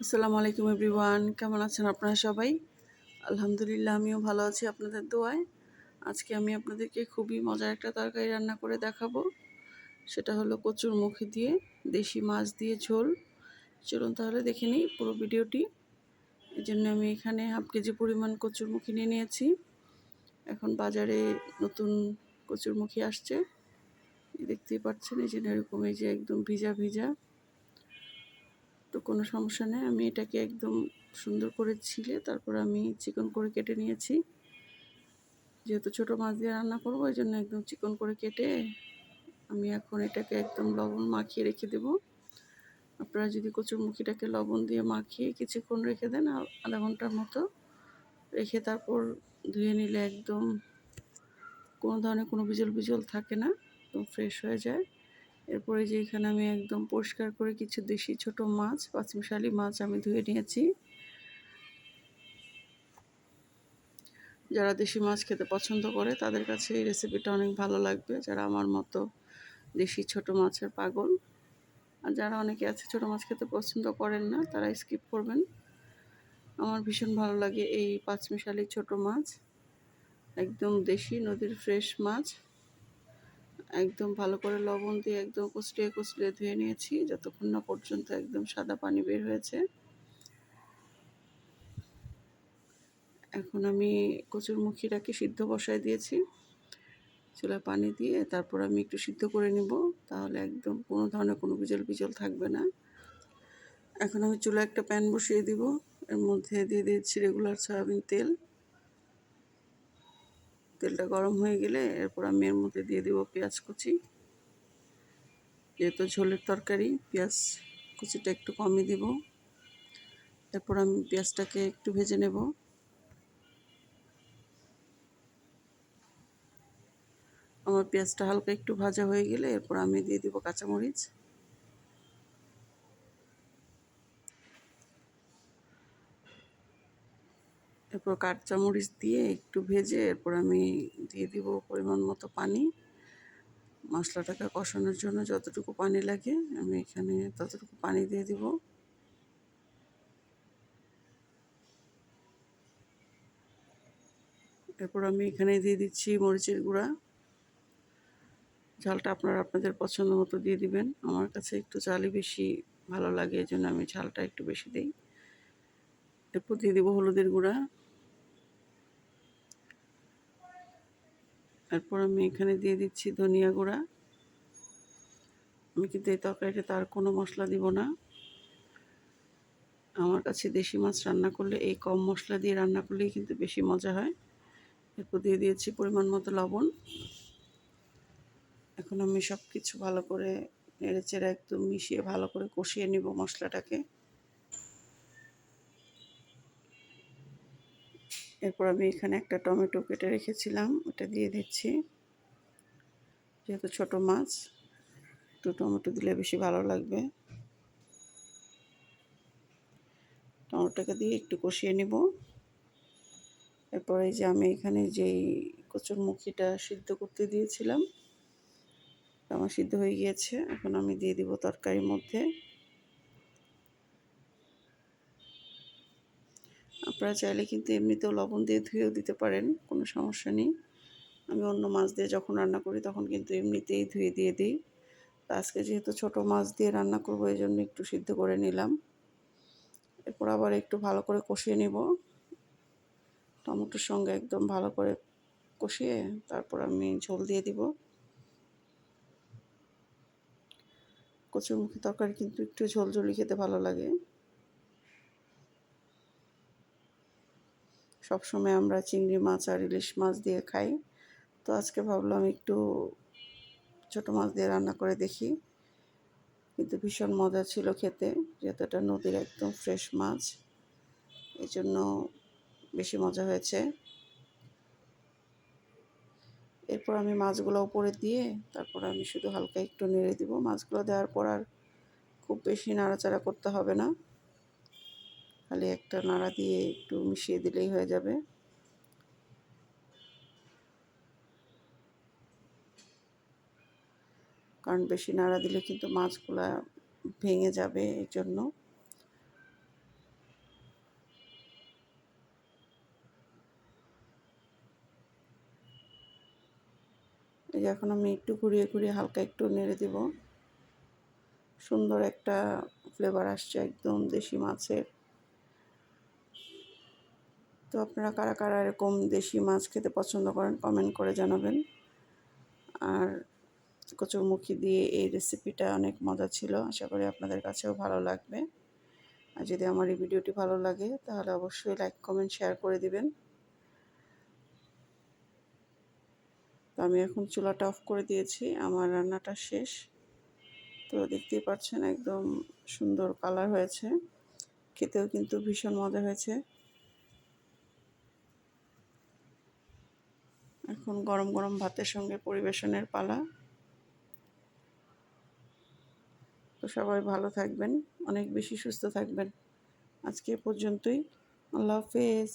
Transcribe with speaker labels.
Speaker 1: আসসালামু আলাইকুম এভরিওয়ান, কেমন আছেন আপনারা সবাই? আলহামদুলিল্লাহ, আমিও ভালো আছি আপনাদের দোয়ায়। আজকে আমি আপনাদেরকে খুবই মজার একটা তরকারি রান্না করে দেখাবো। সেটা হলো কচুর মুখি দিয়ে দেশি মাছ দিয়ে ঝোল। চলুন তাহলে দেখে নিই পুরো ভিডিওটি। এই জন্য আমি এখানে হাফ কেজি পরিমাণ কচুর মুখি নিয়ে নিয়েছি। এখন বাজারে নতুন কচুর মুখি আসছে। দেখতেই পাচ্ছেন, এই জন্য এরকম, এই যে একদম ভিজা ভিজা। কোনো সমস্যা নেই। আমি এটাকে একদম সুন্দর করে ছিলে, তারপর আমি চিকন করে কেটে নিয়েছি। যেহেতু ছোটো মাছ দিয়ে রান্না করব ওই জন্য একদম চিকন করে কেটে আমি এখন এটাকে একদম লবণ মাখিয়ে রেখে দেব। আপনারা যদি কচুরমুখিটাকে লবণ দিয়ে মাখিয়ে কিছুক্ষণ রেখে দেন আধা ঘণ্টার মতো রেখে তারপর ধুয়ে নিলে একদম কোনো ধরনের কোনো বিজল বিজল থাকে না, একদম ফ্রেশ হয়ে যায়। এরপরে যে এখানে আমি একদম পরিষ্কার করে কিছু দেশি ছোট মাছ, পাঁচমিশালি মাছ আমি ধুয়ে নিয়েছি। যারা দেশি মাছ খেতে পছন্দ করে, তাদের কাছে এই রেসিপিটা অনেক ভালো লাগবে। যারা আমার মতো দেশি ছোট মাছের পাগল, আর যারা অনেকে আছে ছোট মাছ খেতে পছন্দ করেন না, তারা স্কিপ করবেন। আমার ভীষণ ভালো লাগে এই পাঁচমিশালি ছোট মাছ। একদম দেশি, নদীর ফ্রেশ মাছ। একদম ভালো করে লবণ দিয়ে একদম কুচলিয়ে কুচলিয়ে ধুয়ে নিয়েছি, যতক্ষণ না পর্যন্ত একদম সাদা পানি বের হয়েছে। এখন আমি কচুর মুখিটাকে সিদ্ধ বসায় দিয়েছি চুলা পানি দিয়ে তারপর আমি একটু সিদ্ধ করে নিব, তাহলে একদম কোনো ধরনের কোনো বিজল বিজল থাকবে না। এখন আমি চুলা একটা প্যান বসিয়ে দিব, এর মধ্যে দিয়ে দিয়েছি রেগুলার সয়াবিন তেল। তেলটা গরম হয়ে গেলে এরপর আমি এর মধ্যে দিয়ে দেবো পেঁয়াজ কুচি। যেহেতু ঝোলের তরকারি, পেঁয়াজ কুচিটা একটু কমই দিব। এরপর আমি পেঁয়াজটাকে একটু ভেজে নেব। আমার পেঁয়াজটা হালকা একটু ভাজা হয়ে গেলে এরপর আমি দিয়ে দিব কাঁচামরিচ। এরপর কাঁচামরিচ দিয়ে একটু ভেজে এরপর আমি দিয়ে দিব পরিমাণ মতো পানি। মশলাটাকে কষানোর জন্য যতটুকু পানি লাগে আমি এখানে ততটুকু পানি দিয়ে দিব। এরপর আমি এখানে দিয়ে দিচ্ছি মরিচের গুঁড়া। ঝালটা আপনারা আপনাদের পছন্দ মতো দিয়ে দিবেন। আমার কাছে একটু চালই বেশি ভালো লাগে এই জন্য আমি ঝালটা একটু বেশি দিই। এরপর দিয়ে দিব হলুদের গুঁড়া। এরপর আমি এখানে দিয়ে দিচ্ছি ধনিয়া গুঁড়া। আমি কিন্তু এই তরকারিতে তার কোনো মশলা দিব না। আমার কাছে দেশি মাছ রান্না করলে এই কম মশলা দিয়ে রান্না করলেই কিন্তু বেশি মজা হয়। এরপর দিয়ে দিয়েছি পরিমাণ মতো লবণ। এখন আমি সব কিছু ভালো করে নেড়ে চেড়ে একদম মিশিয়ে ভালো করে কষিয়ে নিব মশলাটাকে। এরপর আমি এখানে একটা টমেটো কেটে রেখেছিলাম, ওটা দিয়ে দিচ্ছি। যেহেতু ছোট মাছ, একটু টমেটো দিলে বেশি ভালো লাগবে। টমেটোটাকে দিয়ে একটু কষিয়ে নিব। এরপরে যে আমি এখানে যেই কচুর মুখিটা সিদ্ধ করতে দিয়েছিলাম আমার সিদ্ধ হয়ে গিয়েছে। এখন আমি দিয়ে দিব তরকারির মধ্যে। আপনারা চাইলে কিন্তু এমনিতেও লবণ দিয়ে ধুয়েও দিতে পারেন, কোনো সমস্যা নেই। আমি অন্য মাছ দিয়ে যখন রান্না করি তখন কিন্তু এমনিতেই ধুয়ে দিয়ে দিই। আজকে যেহেতু ছোট মাছ দিয়ে রান্না করব, এই জন্য একটু সিদ্ধ করে নিলাম। এরপর আবার একটু ভালো করে কষিয়ে নিব। টমেটোর সঙ্গে একদম ভালো করে কষিয়ে তারপর আমি ঝোল দিয়ে দিব। কচুরমুখী তরকারি কিন্তু একটু ঝোল ঝোলি খেতে ভালো লাগে। সবসময় আমরা চিংড়ি মাছ আর ইলিশ মাছ দিয়ে খাই। তো আজকে ভাবলাম একটু ছোটো মাছ দিয়ে রান্না করে দেখি। কিন্তু ভীষণ মজা ছিল খেতে, যেহেতু এটা নদীর একদম ফ্রেশ মাছ। এই জন্য বেশি মজা হয়েছে। এরপর আমি মাছগুলো উপরে দিয়ে তারপর আমি শুধু হালকা একটু নেড়ে দিব। মাছগুলো দেওয়ার পর আর খুব বেশি নাড়াচাড়া করতে হবে না। খালি একটা নাড়া দিয়ে একটু মিশিয়ে দিলেই হয়ে যাবে। কারণ বেশি নাড়া দিলে কিন্তু মাছগুলো ভেঙে যাবে এর জন্য এই এখন আমি একটু ঘুরিয়ে ঘুরিয়ে হালকা একটু নেড়ে দেব। সুন্দর একটা ফ্লেভার আসছে একদম দেশি মাছের। তো আপনারা কারা কারা এরকম দেশি মাছ খেতে পছন্দ করেন কমেন্ট করে জানাবেন। আর কচুরমুখী দিয়ে এই রেসিপিটা অনেক মজা ছিল, আশা করি আপনাদের কাছেও ভালো লাগবে। আর যদি আমার এই ভিডিওটি ভালো লাগে, তাহলে অবশ্যই লাইক কমেন্ট শেয়ার করে দিবেন। তো আমি এখন চুলাটা অফ করে দিয়েছি, আমার রান্নাটা শেষ। তো দেখতেই পাচ্ছেন একদম সুন্দর কালার হয়েছে, খেতেও কিন্তু ভীষণ মজা হয়েছে। এখন গরম গরম ভাতের সঙ্গে পরিবেশনের পালা। তো সবাই ভালো থাকবেন, অনেক বেশি সুস্থ থাকবেন। আজকে পর্যন্তই। আল্লাহ হাফেজ।